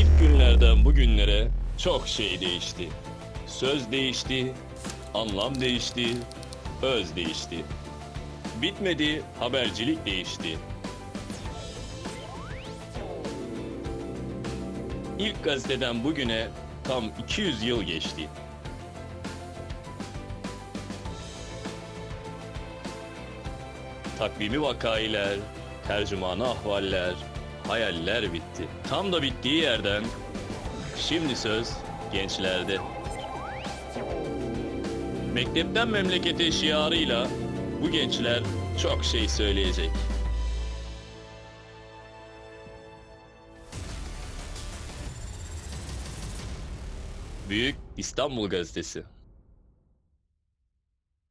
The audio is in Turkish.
günlerden bugünlere çok şey değişti. Söz değişti, anlam değişti, öz değişti. Bitmedi, habercilik değişti. İlk gazeteden bugüne tam 200 yıl geçti. Takvimi vakailer, tercümanı ahvaller, hayaller bitti. Tam da bittiği yerden şimdi söz gençlerde. Mektepten memlekete şiarıyla bu gençler çok şey söyleyecek. Büyük İstanbul Gazetesi